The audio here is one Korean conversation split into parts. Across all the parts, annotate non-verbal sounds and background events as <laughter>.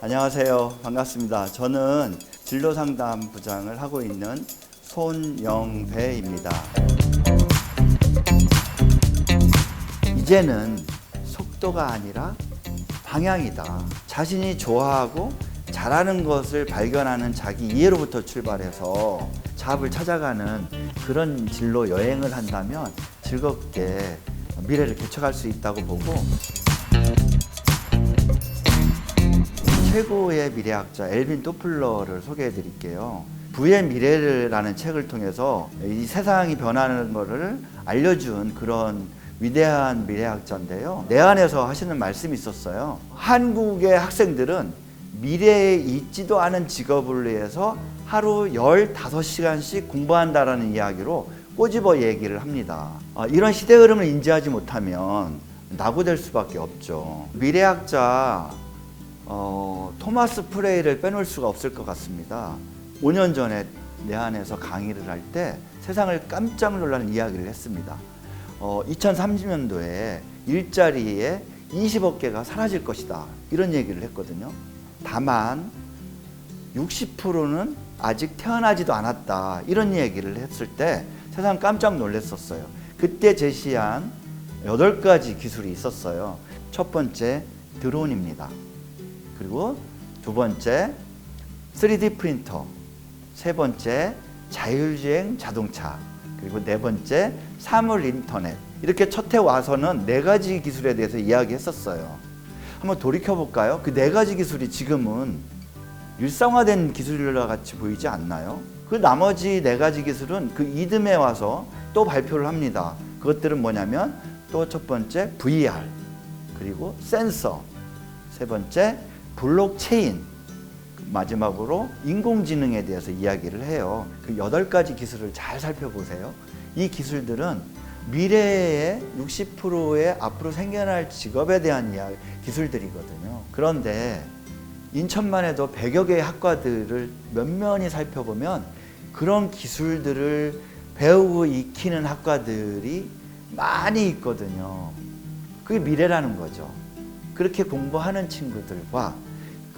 안녕하세요. 반갑습니다. 저는 진로 상담 부장을 하고 있는 손영배입니다. 이제는 속도가 아니라 방향이다. 자신이 좋아하고 잘하는 것을 발견하는 자기 이해로부터 출발해서 잡을 찾아가는 그런 진로 여행을 한다면 즐겁게 미래를 개척할 수 있다고 보고 최고의 미래학자 엘빈 토플러를 소개해 드릴게요. 부의 미래라는 책을 통해서 이 세상이 변하는 것을 알려준 그런 위대한 미래학자인데요. 내 안에서 하시는 말씀이 있었어요. 한국의 학생들은 미래에 있지도 않은 직업을 위해서 하루 15시간씩 공부한다라는 이야기로 꼬집어 얘기를 합니다. 아, 이런 시대 흐름을 인지하지 못하면 낙오될 수밖에 없죠. 미래학자 어, 토마스 프레이를 빼놓을 수가 없을 것 같습니다. 5년 전에 내 안에서 강의를 할 때 세상을 깜짝 놀라는 이야기를 했습니다. 어, 2030년도에 일자리에 20억 개가 사라질 것이다. 이런 얘기를 했거든요. 다만 60%는 아직 태어나지도 않았다. 이런 얘기를 했을 때 세상 깜짝 놀랐었어요. 그때 제시한 8가지 기술이 있었어요. 첫 번째 드론입니다. 그리고 두 번째 3D 프린터, 세 번째 자율주행 자동차, 그리고 네 번째 사물 인터넷. 이렇게 첫 해 와서는 네 가지 기술에 대해서 이야기했었어요. 한번 돌이켜 볼까요? 그 네 가지 기술이 지금은 일상화된 기술과 같이 보이지 않나요? 그 나머지 네 가지 기술은 그 이듬해 와서 또 발표를 합니다. 그것들은 뭐냐면 또 첫 번째 VR, 그리고 센서, 세 번째 블록체인, 마지막으로 인공지능에 대해서 이야기를 해요. 그 여덟 가지 기술을 잘 살펴보세요. 이 기술들은 미래의 60%의 앞으로 생겨날 직업에 대한 이야기, 기술들이거든요. 그런데 인천만 해도 100여 개의 학과들을 면면히 살펴보면 그런 기술들을 배우고 익히는 학과들이 많이 있거든요. 그게 미래라는 거죠. 그렇게 공부하는 친구들과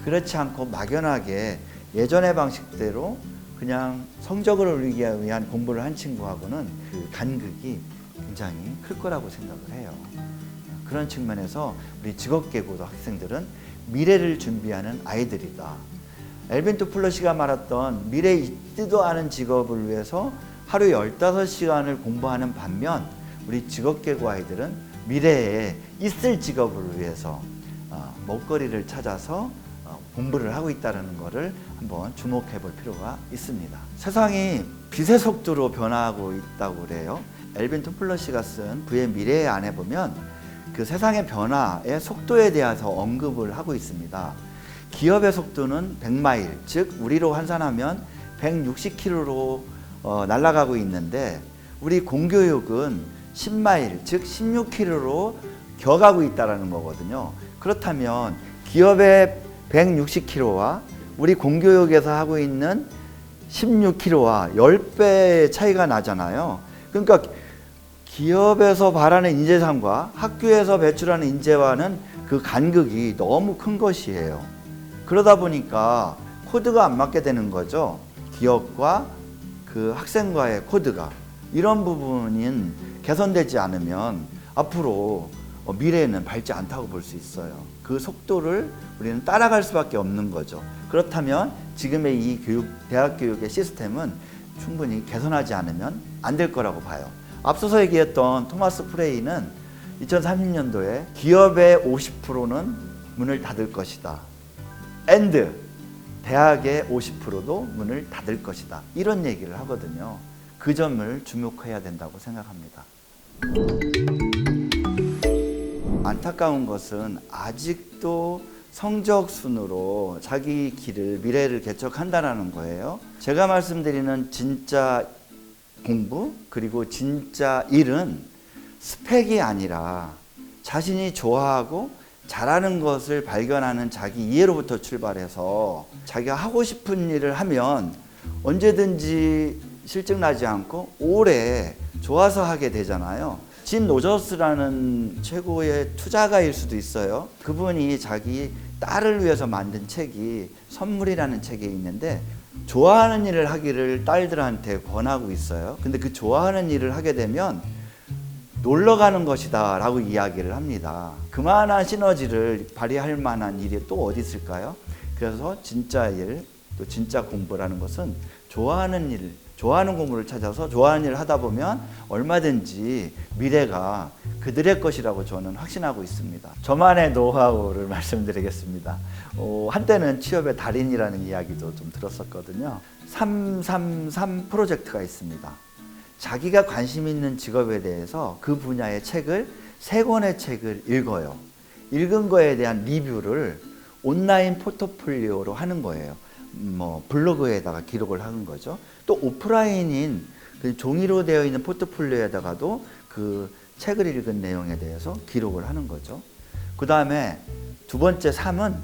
그렇지 않고 막연하게 예전의 방식대로 그냥 성적을 올리기 위한 공부를 한 친구하고는 그 간극이 굉장히 클 거라고 생각을 해요. 그런 측면에서 우리 직업계고도 학생들은 미래를 준비하는 아이들이다. 엘빈 토 플러시가 말했던 미래에 있지도 않은 직업을 위해서 하루 15시간을 공부하는 반면 우리 직업계고 아이들은 미래에 있을 직업을 위해서 어, 먹거리를 찾아서 어, 공부를 하고 있다는 것을 한번 주목해 볼 필요가 있습니다. 세상이 빛의 속도로 변화하고 있다고 그래요. 엘빈 토플러시가 쓴 부의 미래의 안에 보면 그 세상의 변화의 속도에 대해서 언급을 하고 있습니다. 기업의 속도는 100마일, 즉 우리로 환산하면 160km로 어, 날아가고 있는데 우리 공교육은 10마일, 즉 16km로 겨가고 있다라는 거거든요. 그렇다면 기업의 160km와 우리 공교육에서 하고 있는 16km와 10배의 차이가 나잖아요. 그러니까 기업에서 바라는 인재상과 학교에서 배출하는 인재와는 그 간극이 너무 큰 것이에요. 그러다 보니까 코드가 안 맞게 되는 거죠. 기업과 그 학생과의 코드가 이런 부분은 개선되지 않으면 앞으로 어, 미래에는 밝지 않다고 볼 수 있어요. 그 속도를 우리는 따라갈 수밖에 없는 거죠. 그렇다면 지금의 이 교육, 대학 교육의 시스템은 충분히 개선하지 않으면 안 될 거라고 봐요. 앞서서 얘기했던 토마스 프레이는 2030년도에 기업의 50%는 문을 닫을 것이다. and 대학의 50%도 문을 닫을 것이다. 이런 얘기를 하거든요. 그 점을 주목해야 된다고 생각합니다. 안타까운 것은 아직도 성적 순으로 자기 길을 미래를 개척한다라는 거예요. 제가 말씀드리는 진짜 공부 그리고 진짜 일은 스펙이 아니라 자신이 좋아하고 잘하는 것을 발견하는 자기 이해로부터 출발해서 자기가 하고 싶은 일을 하면 언제든지 실증 나지 않고 오래 좋아서 하게 되잖아요. 진 로저스라는 최고의 투자가일 수도 있어요. 그분이 자기 딸을 위해서 만든 책이 선물이라는 책이 있는데 좋아하는 일을 하기를 딸들한테 권하고 있어요. 근데 그 좋아하는 일을 하게 되면 놀러 가는 것이다 라고 이야기를 합니다. 그만한 시너지를 발휘할 만한 일이 또 어디 있을까요? 그래서 진짜 일, 또 진짜 공부라는 것은 좋아하는 일, 좋아하는 공부를 찾아서 좋아하는 일을 하다 보면 얼마든지 미래가 그들의 것이라고 저는 확신하고 있습니다. 저만의 노하우를 <laughs> 말씀드리겠습니다. 어, 한때는 취업의 달인이라는 이야기도 좀 들었었거든요. 333 프로젝트가 있습니다. 자기가 관심 있는 직업에 대해서 그 분야의 책을 세 권의 책을 읽어요. 읽은 거에 대한 리뷰를 온라인 포트폴리오로 하는 거예요. 음, 뭐 블로그에다가 기록을 하는 거죠. 또 오프라인인 그 종이로 되어 있는 포트폴리오에다가도 그 책을 읽은 내용에 대해서 기록을 하는 거죠. 그 다음에 두 번째 삶은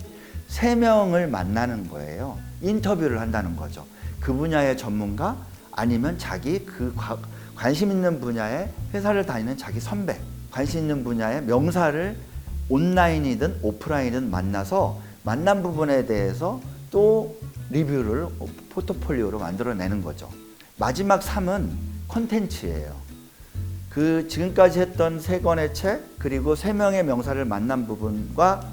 세 명을 만나는 거예요. 인터뷰를 한다는 거죠. 그 분야의 전문가 아니면 자기 그 과- 관심 있는 분야의 회사를 다니는 자기 선배, 관심 있는 분야의 명사를 온라인이든 오프라인이든 만나서 만난 부분에 대해서 또 리뷰를 포트폴리오로 만들어내는 거죠. 마지막 3은 컨텐츠예요. 그 지금까지 했던 세 권의 책 그리고 세 명의 명사를 만난 부분과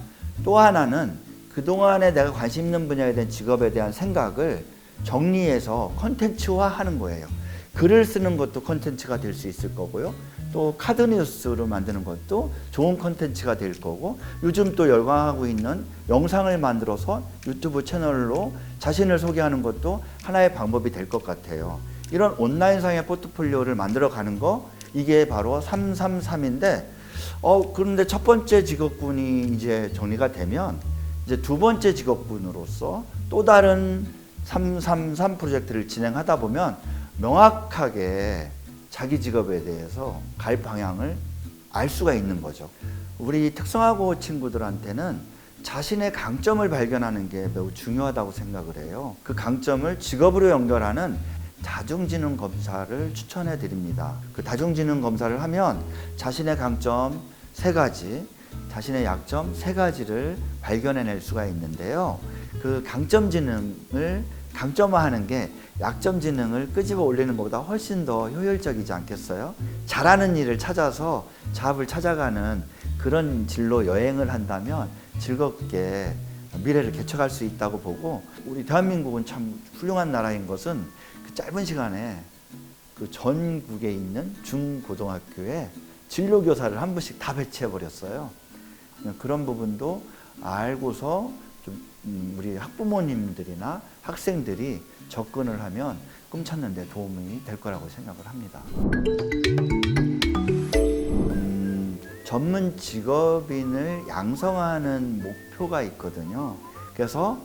또 하나는 그동안에 내가 관심 있는 분야에 대한 직업에 대한 생각을 정리해서 컨텐츠화 하는 거예요. 글을 쓰는 것도 컨텐츠가 될 수 있을 거고요. 또 카드 뉴스로 만드는 것도 좋은 컨텐츠가 될 거고 요즘 또 열광하고 있는 영상을 만들어서 유튜브 채널로 자신을 소개하는 것도 하나의 방법이 될 것 같아요. 이런 온라인상의 포트폴리오를 만들어 가는 거 이게 바로 333인데 어 그런데 첫 번째 직업군이 이제 정리가 되면 이제 두 번째 직업군으로서 또 다른 333 프로젝트를 진행하다 보면 명확하게 자기 직업에 대해서 갈 방향을 알 수가 있는 거죠. 우리 특성화고 친구들한테는 자신의 강점을 발견하는 게 매우 중요하다고 생각을 해요. 그 강점을 직업으로 연결하는 다중지능 검사를 추천해 드립니다. 그 다중지능 검사를 하면 자신의 강점 세 가지, 자신의 약점 세 가지를 발견해낼 수가 있는데요. 그 강점 지능을 강점화하는 게 약점 지능을 끄집어 올리는 것보다 훨씬 더 효율적이지 않겠어요? 잘하는 일을 찾아서 잡을 찾아가는 그런 진로 여행을 한다면 즐겁게 미래를 개척할 수 있다고 보고 우리 대한민국은 참 훌륭한 나라인 것은 그 짧은 시간에 그 전국에 있는 중고등학교에 진로 교사를 한 분씩 다 배치해 버렸어요. 그런 부분도 알고서 우리 학부모님들이나 학생들이 접근을 하면 꿈 찾는 데 도움이 될 거라고 생각을 합니다. 음, 전문 직업인을 양성하는 목표가 있거든요. 그래서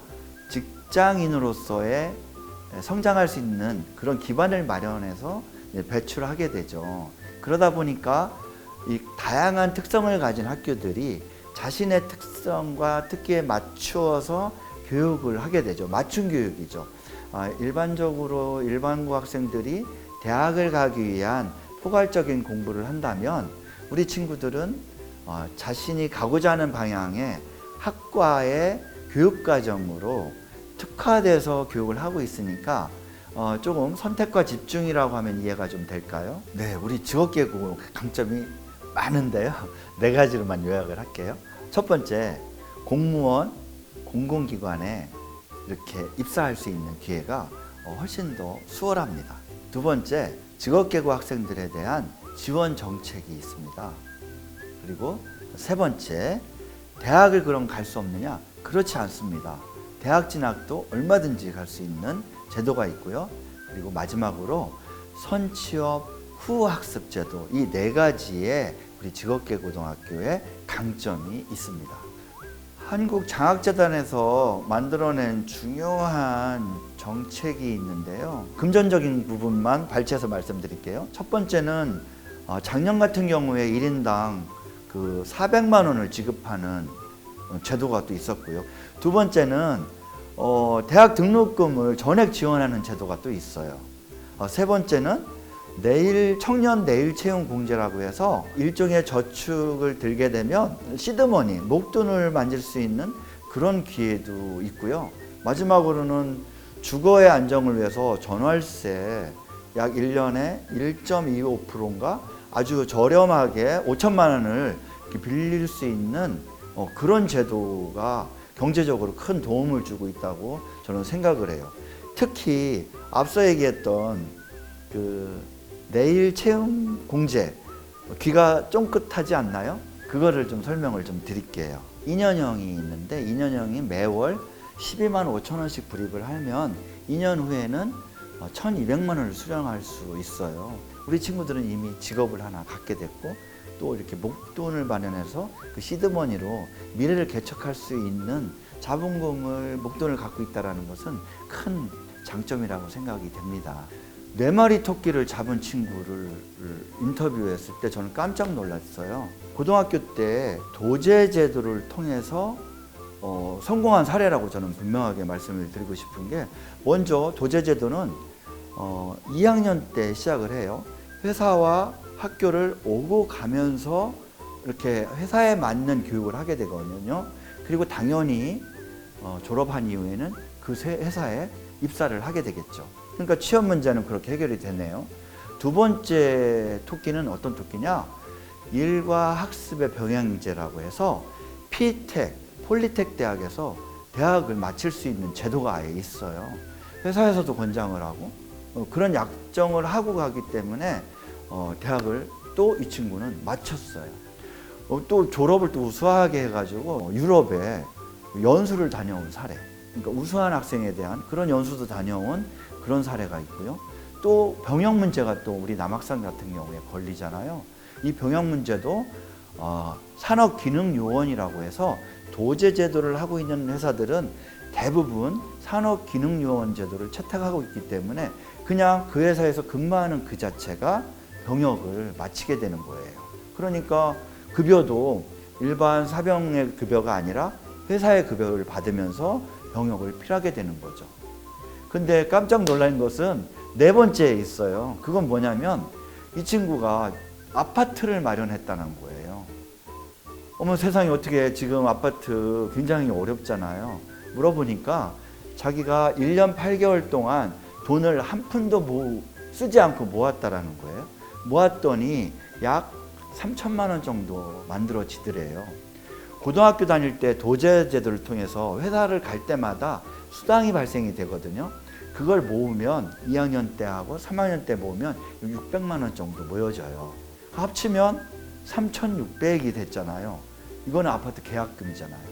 직장인으로서의 성장할 수 있는 그런 기반을 마련해서 배출하게 되죠. 그러다 보니까 이 다양한 특성을 가진 학교들이 자신의 특성과 특기에 맞추어서 교육을 하게 되죠. 맞춤 교육이죠. 아, 일반적으로 일반고 학생들이 대학을 가기 위한 포괄적인 공부를 한다면 우리 친구들은 어, 자신이 가고자 하는 방향의 학과의 교육 과정으로 특화돼서 교육을 하고 있으니까 어, 조금 선택과 집중이라고 하면 이해가 좀 될까요? 네, 우리 직업계고 강점이 많은데요. <laughs> 네 가지로만 요약을 할게요. 첫 번째, 공무원, 공공기관에 이렇게 입사할 수 있는 기회가 어, 훨씬 더 수월합니다. 두 번째, 직업계고 학생들에 대한 지원 정책이 있습니다. 그리고 세 번째, 대학을 그럼 갈 수 없느냐? 그렇지 않습니다. 대학 진학도 얼마든지 갈 수 있는 제도가 있고요. 그리고 마지막으로 선취업 후 학습 제도 이 네 가지의 우리 직업계 고등학교의 강점이 있습니다. 한국 장학재단에서 만들어낸 중요한 정책이 있는데요. 금전적인 부분만 발췌해서 말씀드릴게요. 첫 번째는 어, 작년 같은 경우에 1인당 그 400만 원을 지급하는 어, 제도가 또 있었고요. 두 번째는 어, 대학 등록금을 전액 지원하는 제도가 또 있어요. 어, 세 번째는 내일 청년 내일 채용 공제라고 해서 일종의 저축을 들게 되면 시드머니 목돈을 만질 수 있는 그런 기회도 있고요. 마지막으로는 주거의 안정을 위해서 전월세 약 1년에 1.25%인가 아주 저렴하게 5천만 원을 빌릴 수 있는 어, 그런 제도가 경제적으로 큰 도움을 주고 있다고 저는 생각을 해요. 특히 앞서 얘기했던 그 내일 체험 공제 귀가 쫑긋하지 않나요? 그거를 좀 설명을 좀 드릴게요. 2년형이 있는데 2년형이 매월 12만 5천 원씩 불입을 하면 2년 후에는 1,200만 원을 수령할 수 있어요. 우리 친구들은 이미 직업을 하나 갖게 됐고 또 이렇게 목돈을 마련해서 그 시드머니로 미래를 개척할 수 있는 자본금을 목돈을 갖고 있다라는 것은 큰 장점이라고 생각이 됩니다. 네 마리 토끼를 잡은 친구를 인터뷰했을 때 저는 깜짝 놀랐어요. 고등학교 때 도제 제도를 통해서 어, 성공한 사례라고 저는 분명하게 말씀을 드리고 싶은 게 먼저 도제 제도는 어, 2학년 때 시작을 해요. 회사와 학교를 오고 가면서 이렇게 회사에 맞는 교육을 하게 되거든요. 그리고 당연히 어, 졸업한 이후에는 그 세- 회사에 입사를 하게 되겠죠. 그러니까 취업 문제는 그렇게 해결이 되네요. 두 번째 토끼는 어떤 토끼냐? 일과 학습의 병행제라고 해서 피텍, 폴리텍 대학에서 대학을 마칠 수 있는 제도가 아예 있어요. 회사에서도 권장을 하고 어, 그런 약정을 하고 가기 때문에 어, 대학을 또 이 친구는 마쳤어요. 어, 또 졸업을 또 우수하게 해가지고 유럽에 연수를 다녀온 사례. 그러니까 우수한 학생에 대한 그런 연수도 다녀온 그런 사례가 있고요. 또 병역 문제가 또 우리 남학생 같은 경우에 걸리잖아요. 이 병역 문제도 어, 산업기능요원이라고 해서 도제 제도를 하고 있는 회사들은 대부분 산업기능요원 제도를 채택하고 있기 때문에 그냥 그 회사에서 근무하는 그 자체가 병역을 마치게 되는 거예요. 그러니까 급여도 일반 사병의 급여가 아니라 회사의 급여를 받으면서 병역을 필하게 되는 거죠. 근데 깜짝 놀란 것은 네 번째에 있어요. 그건 뭐냐면 이 친구가 아파트를 마련했다는 거예요. 어머 세상에 어떻게 지금 아파트 굉장히 어렵잖아요. 물어보니까 자기가 1년 8개월 동안 돈을 한 푼도 모, 쓰지 않고 모았다라는 거예요. 모았더니 약 3천만 원 정도 만들어지더래요. 고등학교 다닐 때 도제 제도를 통해서 회사를 갈 때마다 수당이 발생이 되거든요. 그걸 모으면 2학년 때 하고 3학년 때 모으면 600만 원 정도 모여져요. 합치면 3,600이 됐잖아요. 이거는 아파트 계약금이잖아요.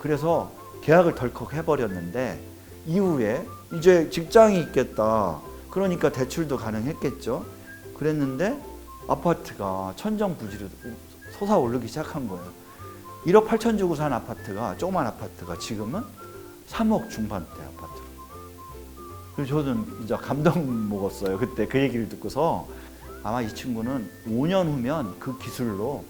그래서 계약을 덜컥 해버렸는데 이후에 이제 직장이 있겠다. 그러니까 대출도 가능했겠죠. 그랬는데 아파트가 천정부지로 솟아오르기 시작한 거예요. 1억 8천 주고 산 아파트가 조그만 아파트가 지금은 3억 중반대 아파트로. 그래서 저는 이제 감동 먹었어요. 그때 그 얘기를 듣고서 아마 이 친구는 5년 후면 그 기술로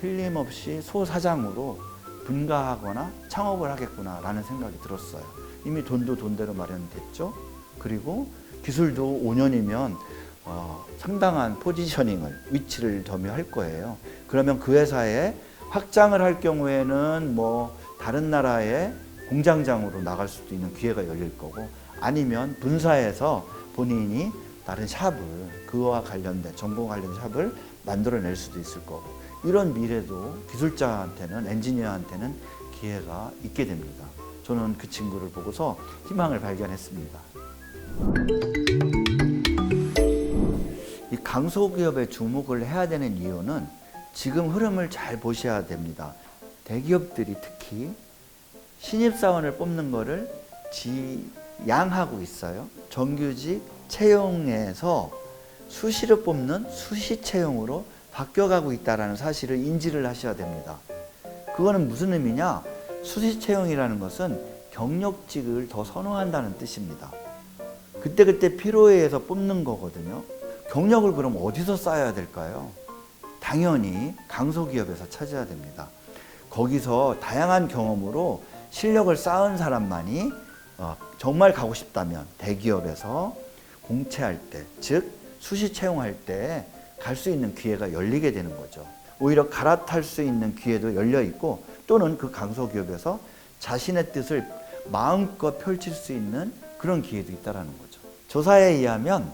틀림없이 소사장으로 분가하거나 창업을 하겠구나라는 생각이 들었어요. 이미 돈도 돈대로 마련됐죠. 그리고 기술도 5년이면 어, 상당한 포지셔닝을 위치를 점유할 거예요. 그러면 그 회사에 확장을 할 경우에는 뭐 다른 나라의 공장장으로 나갈 수도 있는 기회가 열릴 거고 아니면 분사해서 본인이 다른 샵을 그와 관련된 전공 관련 샵을 만들어낼 수도 있을 거고 이런 미래도 기술자한테는 엔지니어한테는 기회가 있게 됩니다. 저는 그 친구를 보고서 희망을 발견했습니다. 이 강소기업에 주목을 해야 되는 이유는 지금 흐름을 잘 보셔야 됩니다. 대기업들이 특히 신입사원을 뽑는 거를 지양하고 있어요. 정규직 채용에서 수시로 뽑는 수시 채용으로 바뀌어가고 있다는 사실을 인지를 하셔야 됩니다. 그거는 무슨 의미냐? 수시 채용이라는 것은 경력직을 더 선호한다는 뜻입니다. 그때그때 필요에 의해서 뽑는 거거든요. 경력을 그럼 어디서 쌓아야 될까요? 당연히 강소기업에서 찾아야 됩니다. 거기서 다양한 경험으로 실력을 쌓은 사람만이 어, 정말 가고 싶다면 대기업에서 공채할 때, 즉 수시 채용할 때 갈 수 있는 기회가 열리게 되는 거죠. 오히려 갈아탈 수 있는 기회도 열려 있고 또는 그 강소기업에서 자신의 뜻을 마음껏 펼칠 수 있는 그런 기회도 있다라는 거죠. 조사에 의하면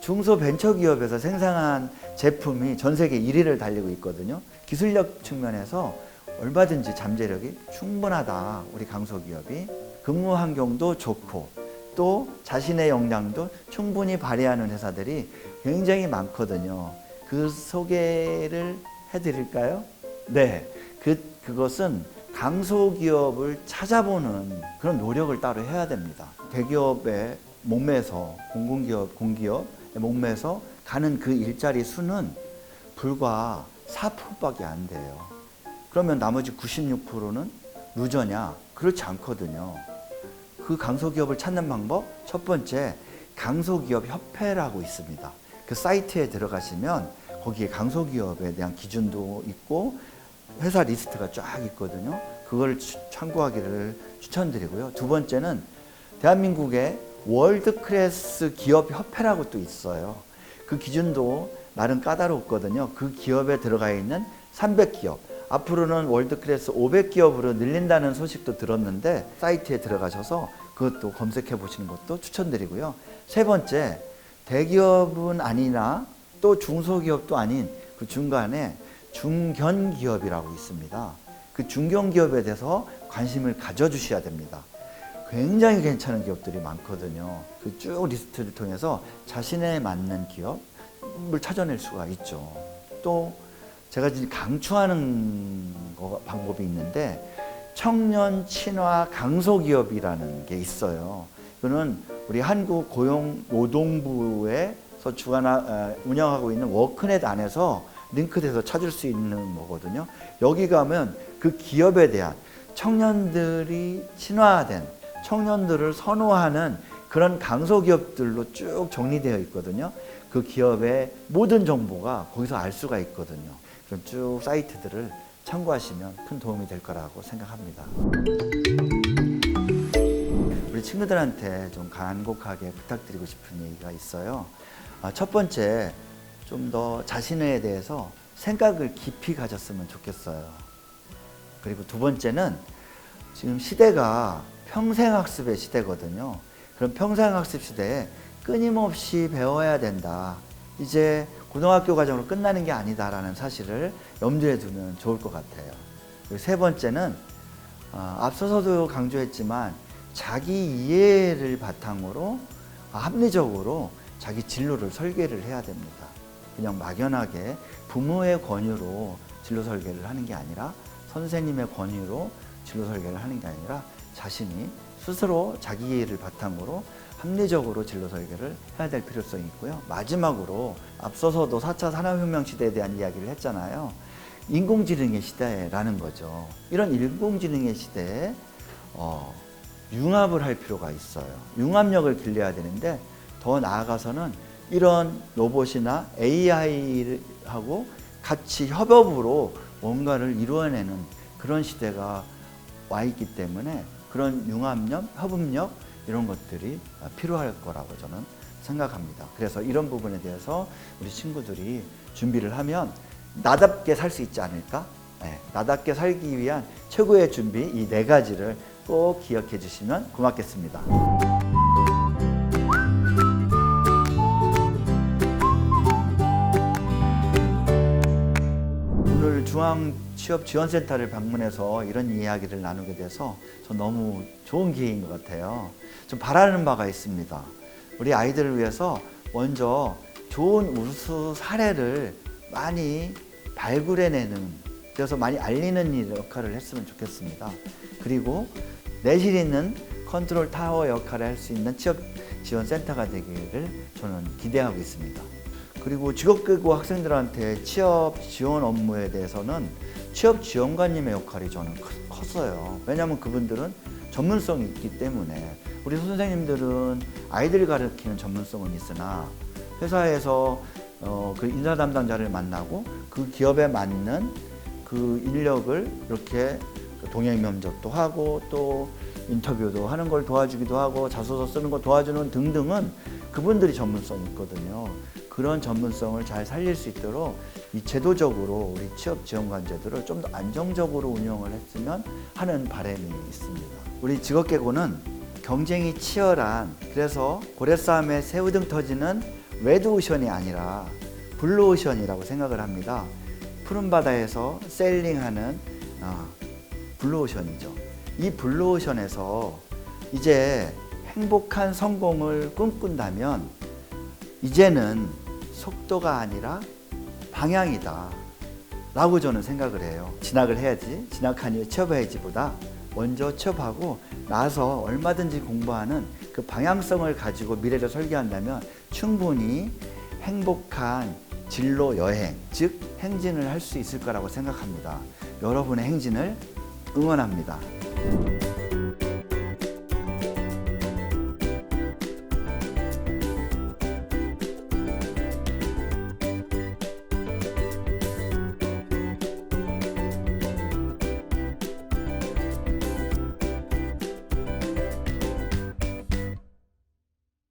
중소벤처기업에서 생산한 제품이 전 세계 1위를 달리고 있거든요. 기술력 측면에서 얼마든지 잠재력이 충분하다. 우리 강소기업이 근무 환경도 좋고 또 자신의 역량도 충분히 발휘하는 회사들이 굉장히 많거든요. 그 소개를 해드릴까요? 네, 그 그것은 강소기업을 찾아보는 그런 노력을 따로 해야 됩니다. 대기업의 몸매서 공공기업, 공기업 몸매서 가는 그 일자리 수는 불과 4%밖에 안 돼요. 그러면 나머지 96%는 루저냐? 그렇지 않거든요. 그 강소기업을 찾는 방법 첫 번째 강소기업 협회라고 있습니다. 그 사이트에 들어가시면 거기에 강소기업에 대한 기준도 있고 회사 리스트가 쫙 있거든요. 그걸 추- 참고하기를 추천드리고요. 두 번째는 대한민국의 월드 클래스 기업 협회라고 또 있어요. 그 기준도 나름 까다롭거든요. 그 기업에 들어가 있는 300기업. 앞으로는 월드 클래스 500기업으로 늘린다는 소식도 들었는데 사이트에 들어가셔서 그것도 검색해 보시는 것도 추천드리고요. 세 번째, 대기업은 아니나 또 중소기업도 아닌 그 중간에 중견기업이라고 있습니다. 그 중견기업에 대해서 관심을 가져주셔야 됩니다. 굉장히 괜찮은 기업들이 많거든요. 그 쭉 리스트를 통해서 자신에 맞는 기업을 찾아낼 수가 있죠. 또 제가 지금 강추하는 거, 방법이 있는데 청년 친화 강소기업이라는 게 있어요. 이거는 우리 한국 고용 노동부에서 주관하 어, 운영하고 있는 워크넷 안에서 링크돼서 찾을 수 있는 거거든요. 여기 가면 그 기업에 대한 청년들이 친화된 청년들을 선호하는 그런 강소기업들로 쭉 정리되어 있거든요. 그 기업의 모든 정보가 거기서 알 수가 있거든요. 그런 쭉 사이트들을 참고하시면 큰 도움이 될 거라고 생각합니다. 우리 친구들한테 좀 간곡하게 부탁드리고 싶은 얘기가 있어요. 아, 첫 번째, 좀 더 자신에 대해서 생각을 깊이 가졌으면 좋겠어요. 그리고 두 번째는 지금 시대가 평생학습의 시대거든요. 그럼 평생학습 시대에 끊임없이 배워야 된다. 이제 고등학교 과정으로 끝나는 게 아니다라는 사실을 염두에 두면 좋을 것 같아요. 세 번째는 어, 앞서서도 강조했지만 자기 이해를 바탕으로 아, 합리적으로 자기 진로를 설계를 해야 됩니다. 그냥 막연하게 부모의 권유로 진로 설계를 하는 게 아니라 선생님의 권유로 진로 설계를 하는 게 아니라 자신이 스스로 자기 이해를 바탕으로 합리적으로 진로 설계를 해야 될 필요성이 있고요. 마지막으로 앞서서도 4차 산업혁명 시대에 대한 이야기를 했잖아요. 인공지능의 시대라는 거죠. 이런 인공지능의 시대에 어, 융합을 할 필요가 있어요. 융합력을 길러야 되는데 더 나아가서는 이런 로봇이나 AI하고 같이 협업으로 뭔가를 이루어내는 그런 시대가 와 있기 때문에 그런 융합력, 협업력 이런 것들이 필요할 거라고 저는 생각합니다. 그래서 이런 부분에 대해서 우리 친구들이 준비를 하면 나답게 살 수 있지 않을까? 네, 나답게 살기 위한 최고의 준비 이 네 가지를 꼭 기억해 주시면 고맙겠습니다. 중앙 취업 지원센터를 방문해서 이런 이야기를 나누게 돼서 저 너무 좋은 기회인 것 같아요. 좀 바라는 바가 있습니다. 우리 아이들을 위해서 먼저 좋은 우수 사례를 많이 발굴해내는 그래서 많이 알리는 일 역할을 했으면 좋겠습니다. 그리고 내실 있는 컨트롤 타워 역할을 할 수 있는 취업 지원 센터가 되기를 저는 기대하고 있습니다. 그리고 직업계고 학생들한테 취업 지원 업무에 대해서는 취업 지원관님의 역할이 저는 컸- 컸어요. 왜냐하면 그분들은 전문성이 있기 때문에 우리 선생님들은 아이들 가르치는 전문성은 있으나 회사에서 어, 그 인사 담당자를 만나고 그 기업에 맞는 그 인력을 이렇게 동행 면접도 하고 또 인터뷰도 하는 걸 도와주기도 하고 자소서 쓰는 거 도와주는 등등은 그분들이 전문성이 있거든요. 그런 전문성을 잘 살릴 수 있도록 이 제도적으로 우리 취업 지원관 제도를 좀 더 안정적으로 운영을 했으면 하는 바람이 있습니다. 우리 직업계고는 경쟁이 치열한 그래서 고래싸움에 새우등 터지는 레드오션이 아니라 블루오션이라고 생각을 합니다. 푸른 바다에서 세일링하는 아, 블루오션이죠. 이 블루오션에서 이제 행복한 성공을 꿈꾼다면 이제는 속도가 아니라 방향이다. 라고 저는 생각을 해요. 진학을 해야지, 진학하니 취업해야지보다 먼저 취업하고 나서 얼마든지 공부하는 그 방향성을 가지고 미래를 설계한다면 충분히 행복한 진로 여행, 즉 행진을 할 수 있을 거라고 생각합니다. 여러분의 행진을 응원합니다.